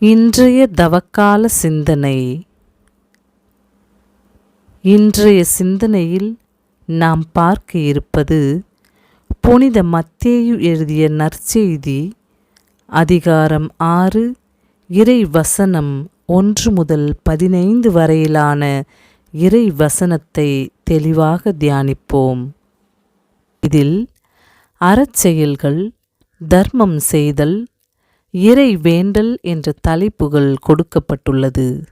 இன்றைய தவக்கால சிந்தனை. இன்றைய சிந்தனையில் நாம் பார்க்க இருப்பது புனித மத்தேயு எழுதிய நற்செய்தி அதிகாரம் ஆறு இறை வசனம் ஒன்று முதல் பதினைந்து வரையிலான இறை வசனத்தை தெளிவாக தியானிப்போம். இதில் அறச்செயல்கள் தர்மம் செய்தல் இறை வேண்டல் என்ற தலைப்புகள் கொடுக்கப்பட்டுள்ளது.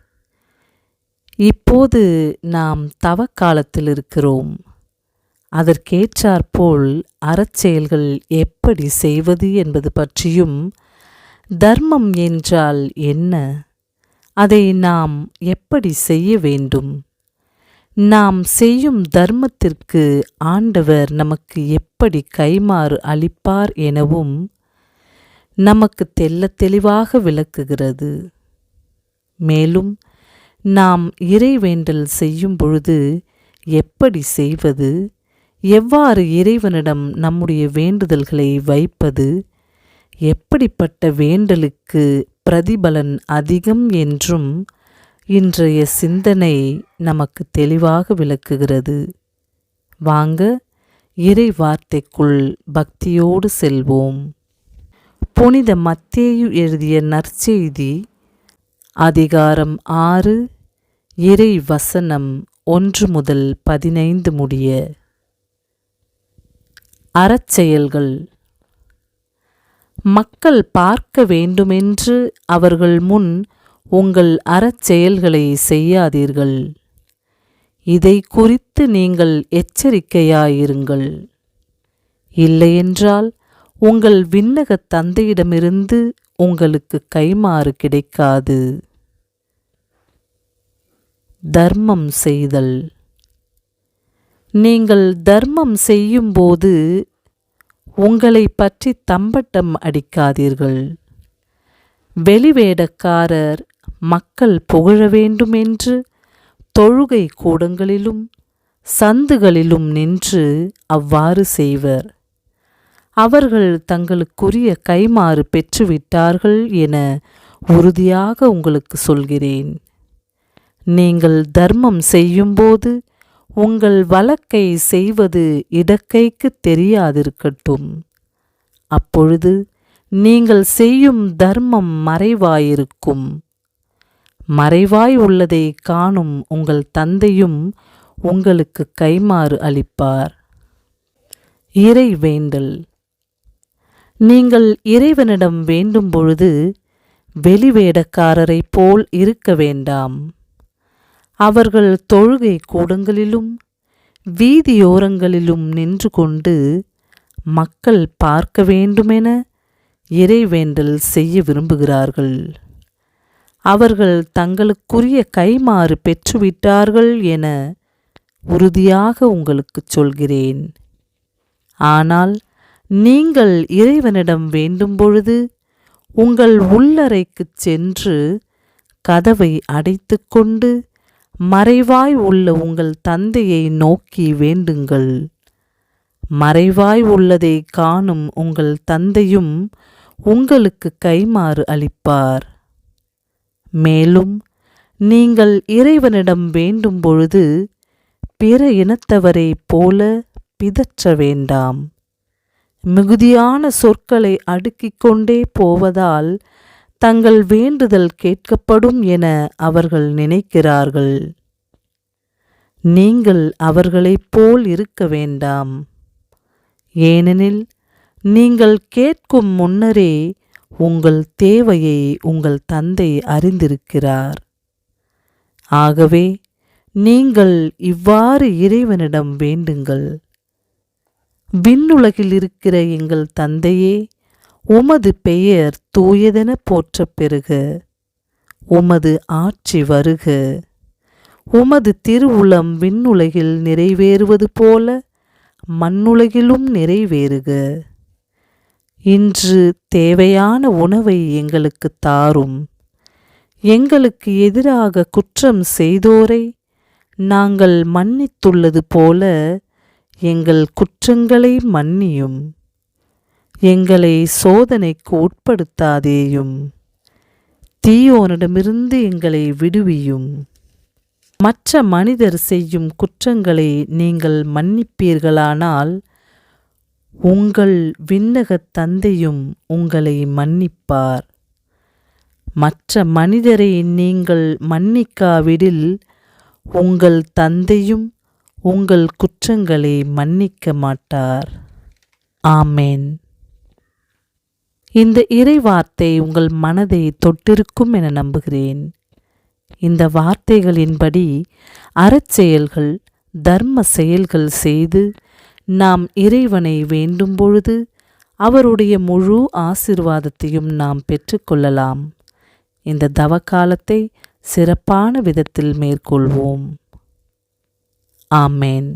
இப்போது நாம் தவக்காலத்தில் இருக்கிறோம். அதற்கேற்றாற்போல் அறச்செயல்கள் எப்படி செய்வது என்பது பற்றியும் தர்மம் என்றால் என்ன? அதை நாம் எப்படி செய்ய வேண்டும்? நாம் செய்யும் தர்மத்திற்கு ஆண்டவர் நமக்கு எப்படி கைமாறு அளிப்பார் எனவும் நமக்கு தெல்ல தெளிவாக விளக்குகிறது. மேலும் நாம் இறைவேண்டல் செய்யும் பொழுது எப்படி செய்வது எவ்வாறு இறைவனிடம் நம்முடைய வேண்டுதல்களை வைப்பது எப்படிப்பட்ட வேண்டலுக்கு பிரதிபலன் அதிகம் என்றும் இன்றைய சிந்தனை நமக்கு தெளிவாக விளக்குகிறது. வாங்க இறை வார்த்தைக்குள் பக்தியோடு செல்வோம். புனித மத்தேயு எழுதிய நற்செய்தி அதிகாரம் ஆறு இறை வசனம் ஒன்று முதல் பதினைந்து முடிய. அறச்செயல்கள். மக்கள் பார்க்க வேண்டுமென்று அவர்கள் முன் உங்கள் அறச்செயல்களை செய்யாதீர்கள். இதை குறித்து நீங்கள் எச்சரிக்கையாயிருங்கள். இல்லையென்றால் உங்கள் விண்ணகத் தந்தையிடமிருந்து உங்களுக்கு கைமாறு கிடைக்காது. தர்மம் செய்தல். நீங்கள் தர்மம் செய்யும்போது உங்களை பற்றி தம்பட்டம் அடிக்காதீர்கள். வெளிவேடக்காரர் மக்கள் புகழ வேண்டுமென்று தொழுகை கூடங்களிலும் சந்துகளிலும் நின்று அவ்வாறு செய்வர். அவர்கள் தங்களுக்குரிய கைமாறு பெற்றுவிட்டார்கள் என உறுதியாக உங்களுக்கு சொல்கிறேன். நீங்கள் தர்மம் செய்யும்போது உங்கள் வழக்கை செய்வது இடக்கைக்கு தெரியாதிருக்கட்டும். அப்பொழுது நீங்கள் செய்யும் தர்மம் மறைவாயிருக்கும். மறைவாய் உள்ளதை காணும் உங்கள் தந்தையும் உங்களுக்கு கைமாறு அளிப்பார். இறை வேண்டல். நீங்கள் இறைவனிடம் வேண்டும் பொழுது வெளிவேடக்காரரைப் போல் இருக்க வேண்டாம். அவர்கள் தொழுகை கூடங்களிலும் வீதியோரங்களிலும் நின்று கொண்டு மக்கள் பார்க்க வேண்டுமென இறைவேண்டல் செய்ய விரும்புகிறார்கள். அவர்கள் தங்களுக்குரிய கைமாறு பெற்றுவிட்டார்கள் என உறுதியாக உங்களுக்குச் சொல்கிறேன். ஆனால் நீங்கள் இறைவனிடம் வேண்டும் பொழுது உங்கள் உள்ளறைக்குச் சென்று கதவை அடைத்துக்கொண்டு மறைவாய் உள்ள உங்கள் தந்தையை நோக்கி வேண்டுங்கள். மறைவாய் உள்ளதை காணும் உங்கள் தந்தையும் உங்களுக்கு கைமாறு அளிப்பார். மேலும் நீங்கள் இறைவனிடம் வேண்டும் பொழுது பிற இனத்தவரைப் போல பிதற்ற வேண்டாம். மிகுதியான சொற்களை அடுக்கிக் கொண்டே போவதால் தங்கள் வேண்டுதல் கேட்கப்படும் என அவர்கள் நினைக்கிறார்கள். நீங்கள் அவர்களைப் போல் இருக்க வேண்டாம். ஏனெனில் நீங்கள் கேட்கும் முன்னரே உங்கள் தேவையை உங்கள் தந்தை அறிந்திருக்கிறார். ஆகவே நீங்கள் இவ்வாறு இறைவனிடம் வேண்டுங்கள். விண்ணுலகில் இருக்கிற எங்கள் தந்தையே உமது பெயர் தூயதென போற்றப் பெறுக. உமது ஆட்சி வருக. உமது திருவுளம் விண்ணுலகில் நிறைவேறுவது போல மண்ணுலகிலும் நிறைவேறுக. இன்று தேவையான உணவை எங்களுக்கு தாரும். எங்களுக்கு எதிராக குற்றம் செய்தோரை நாங்கள் மன்னித்துள்ளது போல எங்கள் குற்றங்களை மன்னியும். எங்களை சோதனைக்கு உட்படுத்தாதேயும். தீயோனிடமிருந்து எங்களை விடுவியும். மற்ற மனிதர் செய்யும் குற்றங்களை நீங்கள் மன்னிப்பீர்களானால் உங்கள் விண்ணகத் தந்தையும் உங்களை மன்னிப்பார். மற்ற மனிதரை நீங்கள் மன்னிக்காவிடில் உங்கள் தந்தையும் உங்கள் குற்றங்களை மன்னிக்க மாட்டார். ஆமேன். இந்த இறை வார்த்தை உங்கள் மனதை தொட்டிருக்கும் என நம்புகிறேன். இந்த வார்த்தைகளின்படி அறச்செயல்கள் தர்ம செயல்கள் செய்து நாம் இறைவனை வேண்டும் பொழுது அவருடைய முழு ஆசிர்வாதத்தையும் நாம் பெற்றுக்கொள்ளலாம் இந்த தவக்காலத்தை சிறப்பான விதத்தில் மேற்கொள்வோம். ஆமேன்